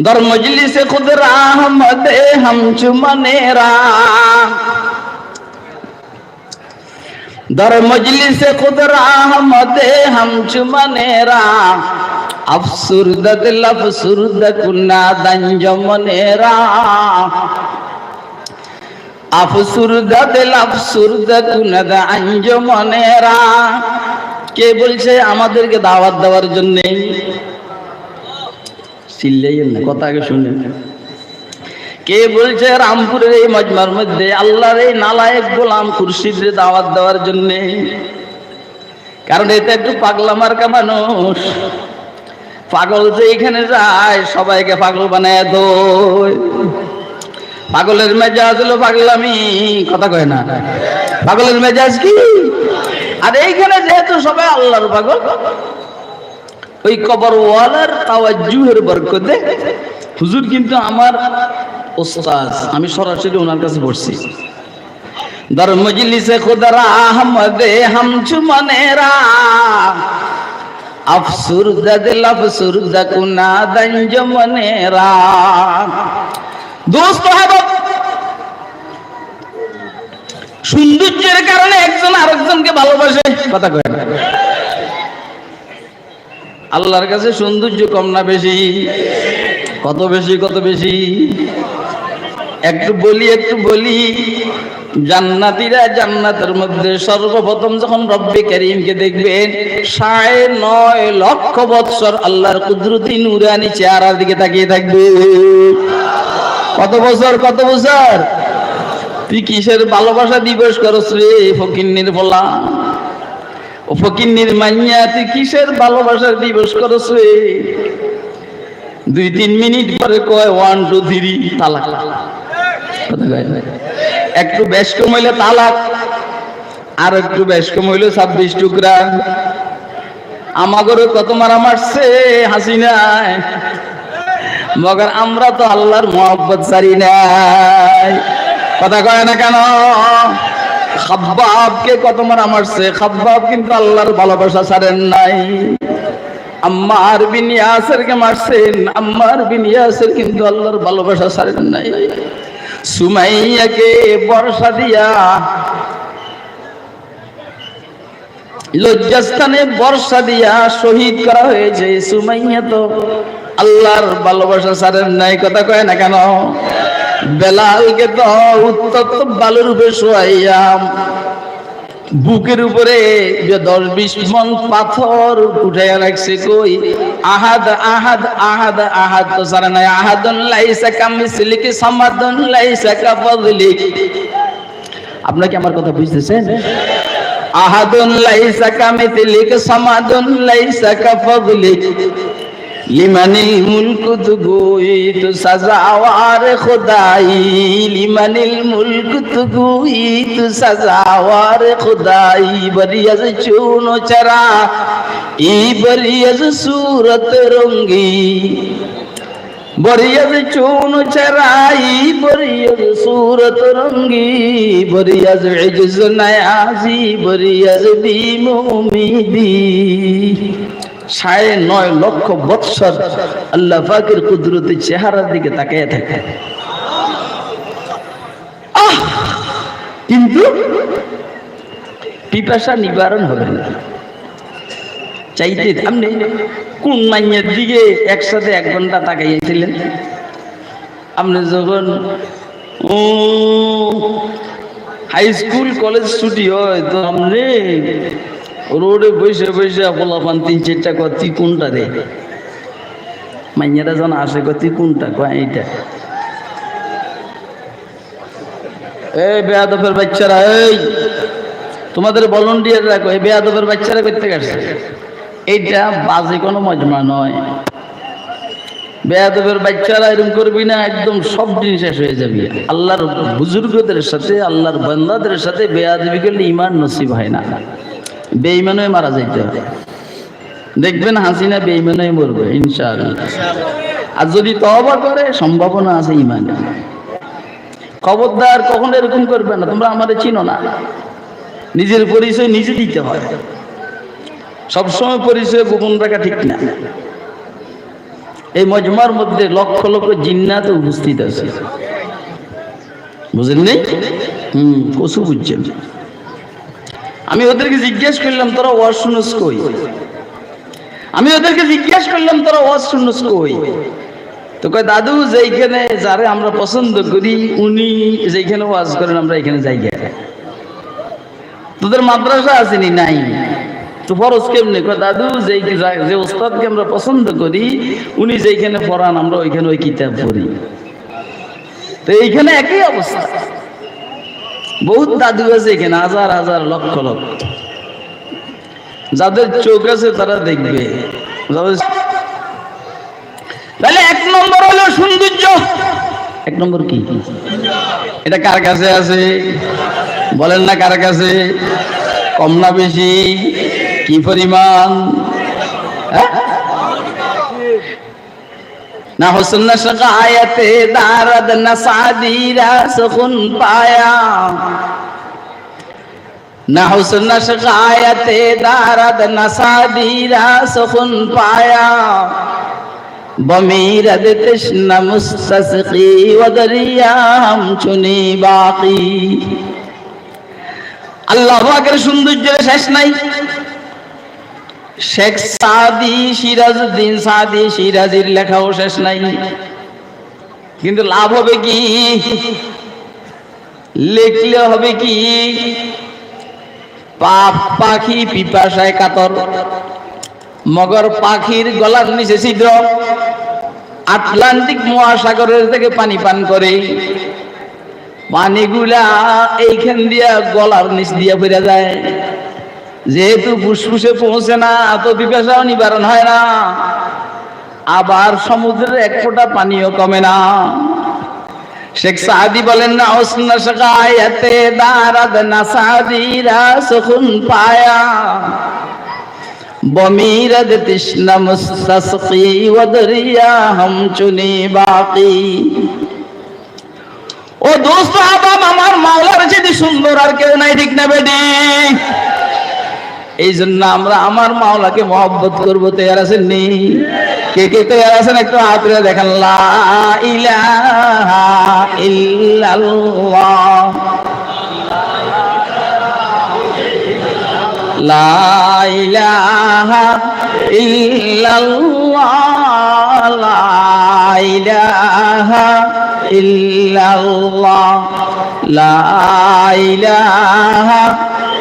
দর মজলিসে খুদ রাহমদে হাম চুমনেরা দর মজলিসে খুদ রাহমদে হাম চুমনেরা আফসুরদ দিল আফসুরদ কুনা দঞ্জমনেরা আফসুরদ দিল আফসুরদ কুনা দঞ্জমনেরা কে বলছে আমাদেরকে দাওয়াত দেওয়ার জন্যে চিল্লাইয়েন না, কথা আগে শুনে কে বলছে রামপুরের এই মজমার মধ্যে, আল্লাহর এই নালায়েক গোলাম খুরশিদের দাওয়াত দেওয়ার জন্য? কারণ এটা একটু পাগলা মার্কা মানুষ। পাগল যে এখানে যায়, সবাইকে পাগল বানায় দোয় পাগলের মেজাজ হলো পাগলামি, কথা কয় না। পাগলের মেজাজ কি? আর এইখানে যেহেতু সবাই আল্লাহর পাগল ওই কবর ওয়ালার তাওয়াজ্জুহের বরকতে। হুজুর কিন্তু আমার ওস্তাদ, আমি সরাসরি ওনার কাছে পড়ছি দর মজলিসে খুদরা আহমদে হামচু মনেরা। আফসুরদা দিল আফসুরদা কুনা দঞ্জ মনেরা দোস্ত হাবত সৌন্দর্যের কারণে একজন আরেকজনকে ভালোবাসে। কথা কয় না। আল্লাহর কাছে সৌন্দর্য কম না বেশি? কত বেশি কত বেশি? একটু বলি একটু বলি। জান্নাতীরা জান্নাতের মধ্যে সর্বপ্রথম যখন রব্বে করিমকে দেখবেন সাড়ে নয় লক্ষ বৎসর আল্লাহর কুদরতি নুরানি চেহারার দিকে তাকিয়ে থাকবে। কত বছর কত বছর? তুই কিসের ভালোবাসা দিবস করস রে, ফকিন্নির বলা? ও ফকিন্নির মাইয়া তুই কিসের ভালোবাসার দিবস করস রে দুই তিন মিনিট পরে কয়, ওয়ান, টু, থ্রি, তালাক। একটু বেশ কম হইলে তালাক, আর একটু বেশ কম হইলে ছাব্বিশ টুকরা। আমাগরে কত মারা মারছে হাসিনায় মগর আমরা তো আল্লাহর মোহাব্বত সারি নাই কথা কয় না কেন? খাব্বাবকে কত মারা মারছে? খাব্বাব কিন্তু আল্লাহর ভালোবাসা ছাড়েন নাই। আম্মার বিন ইয়াসেরকে মারছেন। আম্মার বিন ইয়াসের কিন্তু আল্লাহর ভালোবাসা ছাড়েন নাই। সুমাইয়াকে বর্ষা দিয়া লজ্জাস্থানে বর্ষা দিয়া শহীদ করা হয়েছে। সুমাইয়া তো আল্লাহর ভালোবাসা সারেন নাই। কথা কয় না কেন? বেলালকে তো উত্তপ্ত বালুর উপরে শোয়াইয়াম বুকের উপরে যে দশ বিশ মন পাথর উঠাইয়া রাখছে কই? আহাদ আহাদ আহাদ আহাদ তো সারা নাই। আহাদন লাইসা কামিসলিক সমাদন লাইসা কাফদলিক আপনারা আমার কথা বুঝতেছেন? আহাদুন লাইসা কামিসলিক সমাদন লাইসা কাফদলিক লিমানিল মুলকু তুগুইত সাজাওয়ার খোদাই। লিমানিল মুলকু তুগুইত সাজাওয়ার খোদাই। বরিয়াজ চুনো চরা, ই বরিয়াজ সুরত রঙ্গি। বরিয়াজ চুন চরাই বরিয়াজ সুরত রঙ্গি। বরিয়াজ ইজজ নায়াজি, বরিয়াজ বিমুমিদি সাড়ে নয় লক্ষ বৎসর আল্লাহ পাকের কুদরতি চেহারার দিকে তাকিয়ে থাকে। কিন্তু পিপাসা নিবারণ হবে না। চাইতে আপনি কোন মাইয়ের দিকে একসাথে এক ঘণ্টা তাকাইয়েছিলেন? আপনি যখন, ও, হাই স্কুল, কলেজ ছুটি হয় তো আপনি রোডে বসে বসে পোলাপান তিন চারটা কয়, তুই কোনটা রে? মাইয়ারা যখন আসে কয়, তুই কোনটা? কয়, এইটা। এই বেয়াদফের বাচ্চারা, এই, তোমাদের ভলন্টিয়ার রাখো এই বেয়াদফের বাচ্চারা করতে গেছে এইটা বাজে কোনো মজমা নয়। বেয়াদবের বাচ্চারা এরকম করবি না, একদম সব দিন শেষ হয়ে যাবি। আল্লাহর বুজুর্গদের সাথে, আল্লাহর বান্দাদের সাথে বেয়াদবি করলে ইমান নসিব হয় না। বেঈমান হয়ে মারা যাইতে। দেখবেন হাসিনা বেঈমান হয়ে মরবে, ইনশাআল্লাহ। আর যদি তওবা করে, সম্ভাবনা আছে ইমানে খবরদার কখন এরকম করবে না, তোমরা আমাদের চিনো না। নিজের পরিচয় নিজে দিতে হয়। সবসময় পরিচয় গোপন রাখা ঠিক না। এই মজমার মধ্যে লক্ষ লক্ষ জিন্নাত উপস্থিত আছে। বুঝলেন হুম কসু বুঝছেন। আমি ওদেরকে জিজ্ঞেস করলাম, তোরা ওয়াজ শুনস কই? আমি ওদেরকে জিজ্ঞেস করলাম, তোরা ওয়াজ শুনস কই? তো কয়, দাদু, যেইখানে যারে আমরা পছন্দ করি, উনি যেইখানে ওয়াজ করেন, আমরা এখানে যাই তোদের মাদ্রাসা আসেনি নাই। তো ফরজ কেমনি? কয়, দাদু, যেই যে ওস্তাদকে আমরা পছন্দ করি, উনি যেইখানে পড়ান, আমরা ওইখানে ওই কিতাব পড়ি। তো এইখানে একই অবস্থা। বহুত দাদু আছে এখানে, হাজার হাজার, লক্ষ লক্ষ। যাদের চোখ আছে তারা দেখবে। তাহলে এক নম্বর হলো সৌন্দর্য। এক নম্বর কি? এটা কার কাছে আছে? বলেন না কার কাছে? কম না বেশি? কি পরিমাণ? হ্যাঁ? না হোসেন শাকায়াতে দারদ না সাদিরা সুকুন পায়া। না হোসেন শাকায়াতে দারদ না সাদিরা সুকুন পায়া বমিরদ তৃষ্ণ মুস্তসকি ওদরিয়াম চুনি বাকি। আল্লাহ পাকের সৌন্দর্যের শেষ নাই। শেখ সাদি, সিরাজউদ্দিন সাদি, সিরাজির লেখাও শেষ নাই। কিন্তু লাভ হবে কি? লিখলে হবে কি? পাপ পাখি পিপাসায় কাতর। মগর পাখির গলার নিচে ছিদ্র। আটলান্টিক মহাসাগরের থেকে পানি পান করে। পানিগুলা এইখান দিয়া গলার নিচ দিয়া ফিরে যায়। যেহেতু ফুসফুসে পৌঁছে না, এত পিপাসাও নিবারণ হয় না। আবার সমুদ্রের এক ফোঁটা পানিও কমে না। শেখ সাদি বলেন, না ওসনা শাকায়াতে দারাদ না সাদিরা সুকুন পায়া। বমিরদ তৃষ্ণা মুস্তাসকি ওদরিয়া হাম চুনি বাকি। ও দোস্ত আবাব আমার মাওলার চেয়ে সুন্দর আর কেউ নাই, ঠিক না বেডি এই জন্য আমরা আমার মাওলাকে মহব্বত করব, তৈয়ার আছেন নি কে কে তৈয়ার আছেন? একটু হাত তুলে দেখেন। লা ইলাহা ইল্লাল্লাহ। ইল্লাল্লাহ। লা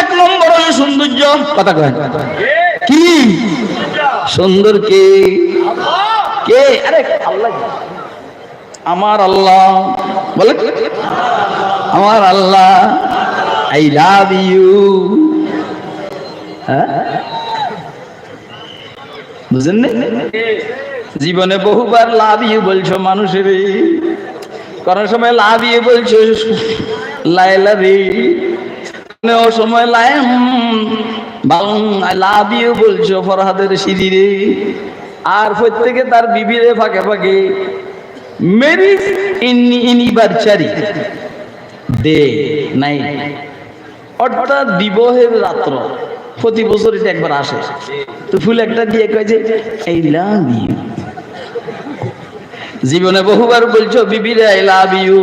এক নম্বর সৌন্দর্য। কথা কয়। কি? সুন্দর কে? কে? আরে আমার আল্লাহ। বলে আমার আল্লাহ। আই লাভ ইউ বুঝেন? জীবনে বহুবার লাভ ইউ বলছো মানুষের কোন সময় লাভ ইউ বলছো। লাইলা রে। ও সময় লাইম লাই আই লাভ ইউ বলছো ফরহাদের সিঁড়ি রে আর প্রত্যেকে তার বিবিরে ফাঁকে ফাঁকে। মেরিজ ইন ইনিভার্সারি দে নাই অর্থাৎ দিবহের রাত্র। প্রতি বছর এটা একবার আসে। তো ফুল একটা দিয়ে কয় যে এই লাভ ইউ জীবনে বহুবার বলছো, বিবিরে আই লাভ ইউ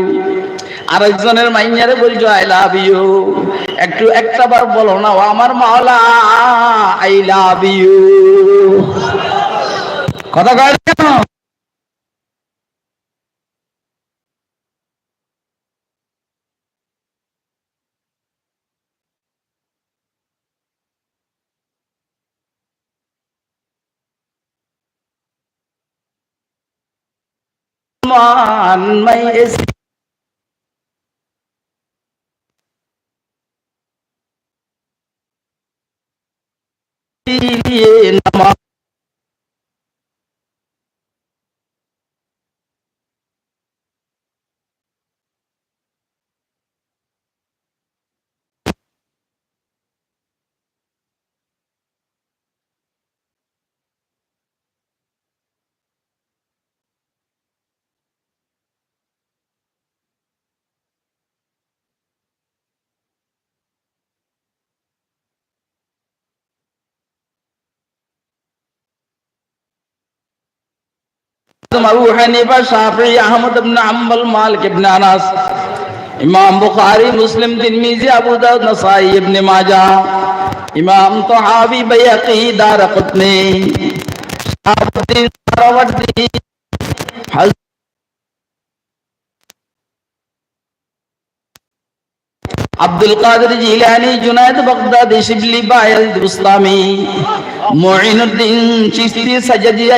আরেকজনের মাইনারে বলছো আই লাভ ইউ একটু, একটা বার বলো না, ও আমার মাওলা আই লাভ ইউ কথা কয় না কেন? इमाम अबू हनीफा, शाफी, अहमद अम्बल मालिक इब्न अनस, इमाम बुखारी, मुस्लिम, तिरमीजी, Abu Dawood, Nasai Ibn Majah, Imam Tahawi, Bayhaqi Daraqutni Darawardi Abdul Qadir Jilani Junaid Baghdadi, Shibli बायल दुस्तामी मोइनुद्दीन, चिश्ती, सजदी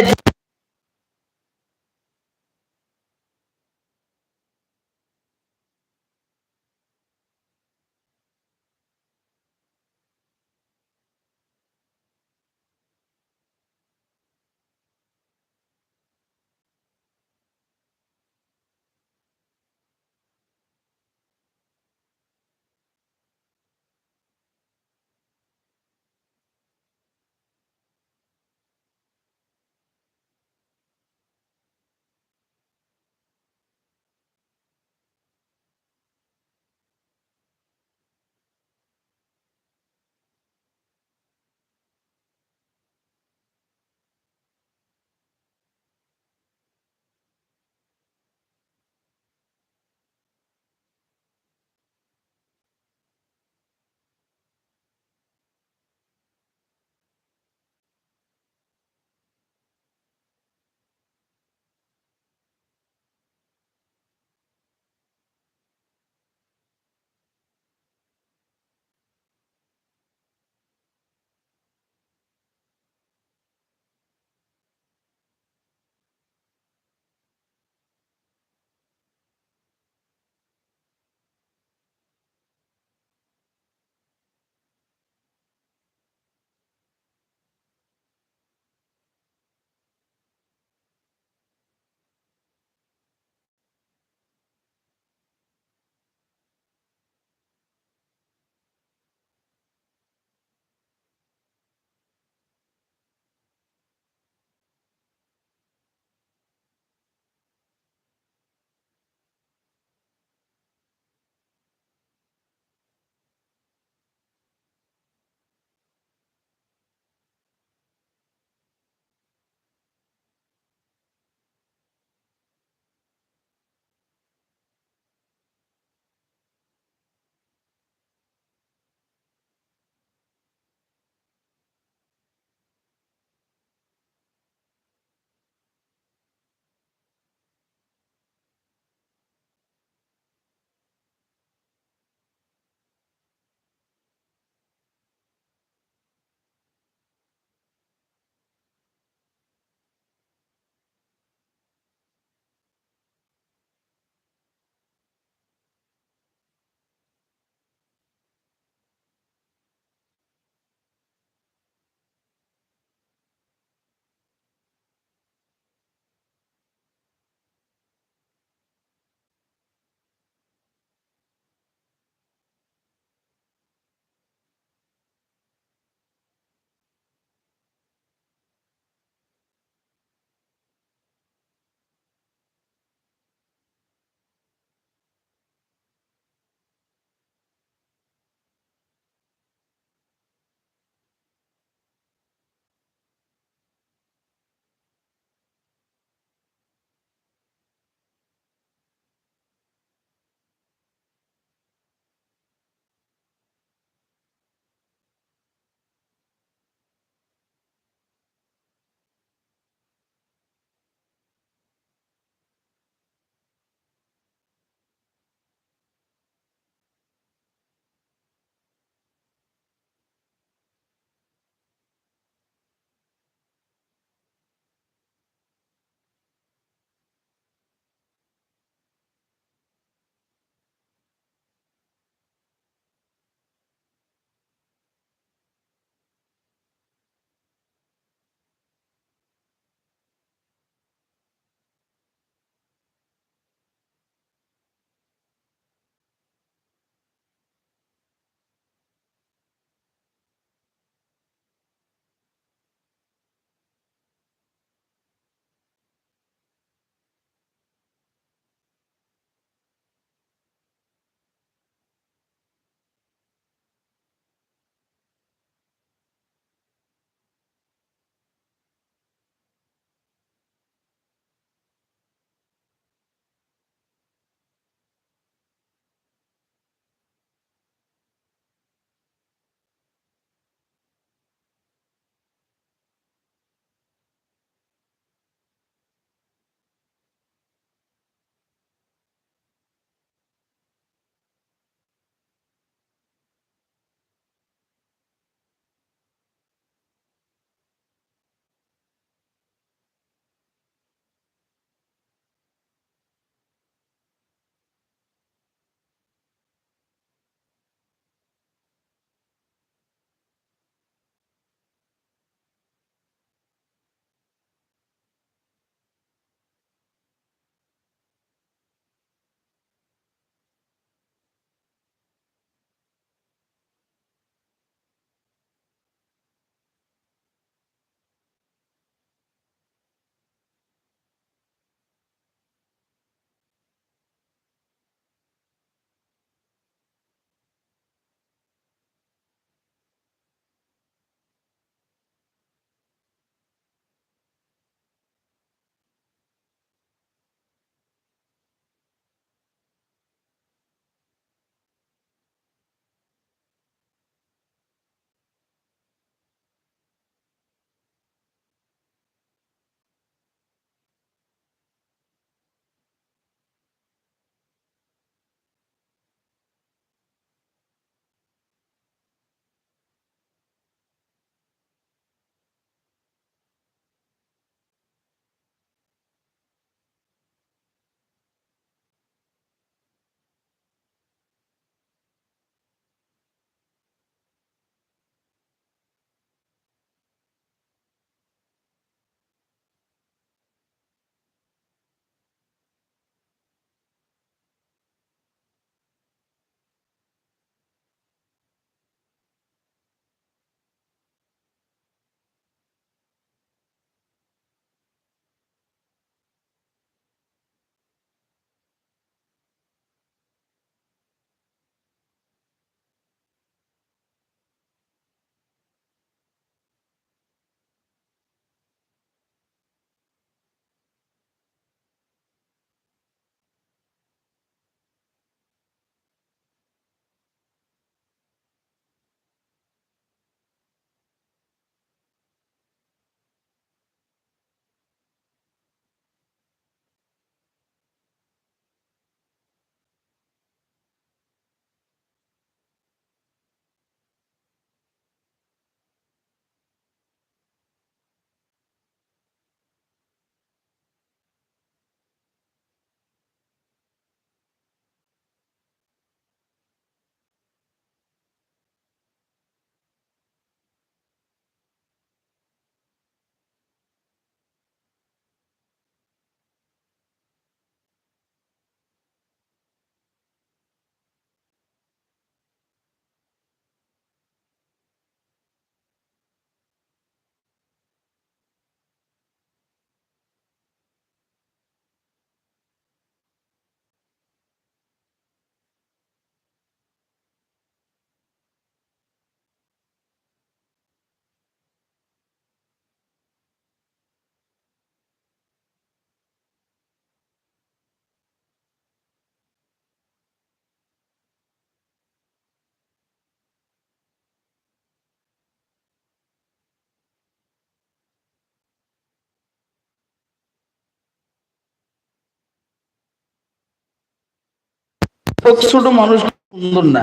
ছোট মানুষ সুন্দর না।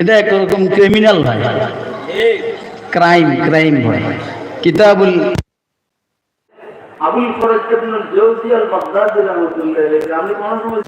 এটা একরকম ক্রিমিনাল ভাই। ক্রাইম ক্রাইম ভাই। কিতাবুল আবুল ফরজ জৌজি আল বাগদাদি রাহমাতুল্লাহ আমি কোন সময়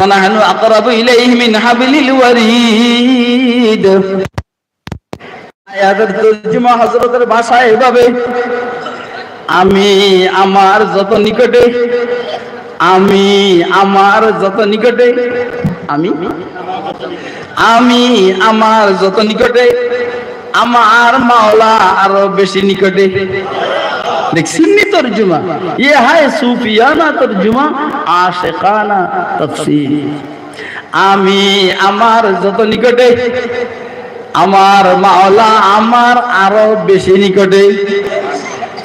ونحن أقرب إليه من حبل الوريد আয়াতের তর্জমা হযরতের ভাষায় এভাবে আমি আমার যত নিকটে আমি আমার যত নিকটে আমি আমি আমার যত নিকটে আমার মাওলা আরো বেশি নিকটে দেখছিনি তর্জমা। ইয়ে হায় সুফিয়ানা তর্জমা আশেকানা তফসিল। আমি আমার যত নিকটে, আমার মাওলা আমার আরও বেশি নিকটে।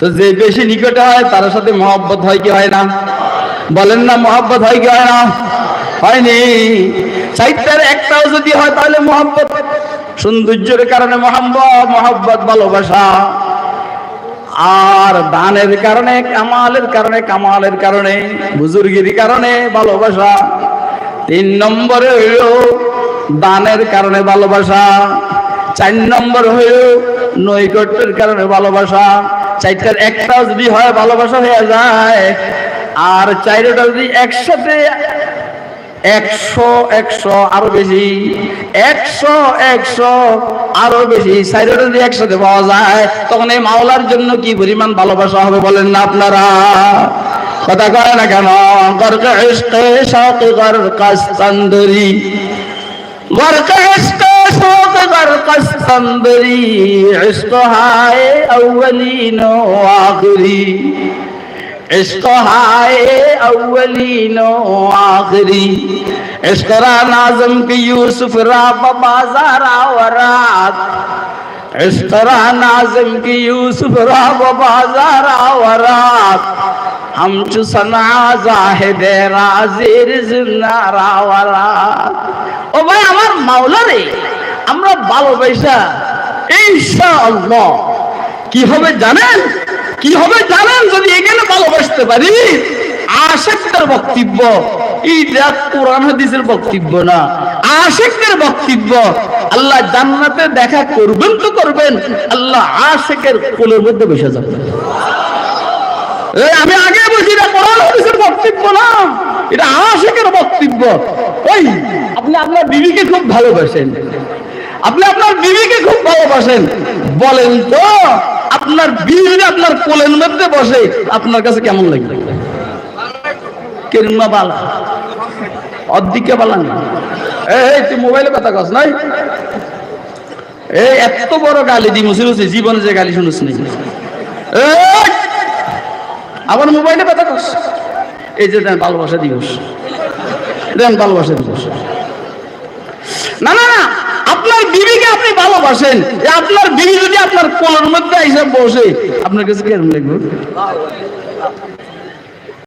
তো যে বেশি নিকটে হয়, তার সাথে মহব্বত হয় কি হয় না? বলেন না, মহব্বত হয় কি হয় না? হয়নি। সাহিত্যের একটাও যদি হয়, তাহলে মহব্বত। সৌন্দর্যের কারণে মহাম্ব মহব্বত, ভালোবাসা। আর দানের কারণে, কামালের কারণে কামালের কারণে, বুজুর্গির কারণে ভালোবাসা। তিন নম্বরে হইল দানের কারণে ভালোবাসা। চার নম্বর হইল নৈকট্যের কারণে ভালোবাসা। চারটার একটাও যদি হয়, ভালোবাসা হয়ে যায়। আর চারটা যদি একসাথে একশো একশো, আরও বেশি। একশো একশো, আরও বেশি। সাইডে যদি একসাথে পাওয়া যায়, তখন এই মাওলার জন্য কি পরিমাণ ভালোবাসা হবে বলেন না আপনারা? কথা কয় না কেন? গর্ক ইশকে শৌক গর্ক স্তন্দরি গর্ক ইশকে শৌক গর্ক স্তন্দরি ইশক হায় আউয়ালিন ও আখিরি। इसको हाय अवलीनो आखिरी। इसको नाजम की यूसुफ, रा बाजारा वरात इस तरह नाजम की यूसुफ, रा बाजारा वरात हम चुसना जाहिद राजिर जिन्ना रा वरात ও ভাই আমার মাওলা রে আমরা ভালোবাসা ইনশাআল্লাহ কি হবে জানেন? কি হবে জানেন যদি এখানে ভালোবাসতে পারি? আশেকদের বক্তব্য এইটা কোরআন হাদিসের বক্তব্য না, আশেকদের বক্তব্য, আল্লাহ জান্নাতে দেখা করবেন তো করবেন, আল্লাহ আশেকের কোলের মধ্যে বসে যাবেন আমি আগে বলছি এটা কোরআন হাদিসের বক্তব্য না, এটা আশেকের বক্তব্য। ওই, আপনি আপনার বিবিকে খুব ভালোবাসেন। আপনি আপনার বিবিকে খুব ভালোবাসেন। বলেন তো আপনার যদি আপনার কোলের মধ্যে বসে আপনার কাছে কেমন লাগবে? কেরমা বালা। অর্ধেকে বালা না। এই তুই মোবাইলে কথা কস নাই? এই এত বড় গালি দি মুসি মুসি জীবনে যে গালি শুনিস এই, আবার মোবাইলে কথা কস। এই যে দেন ভালোবাসা দিবস। দেন ভালোবাসা দিবস। না না না। আপনার বিবিকে আপনি ভালোবাসেন। আপনার বিবি যদি আপনার কোলের মধ্যে এসে বসে, আপনার কাছে কেমন লাগবে?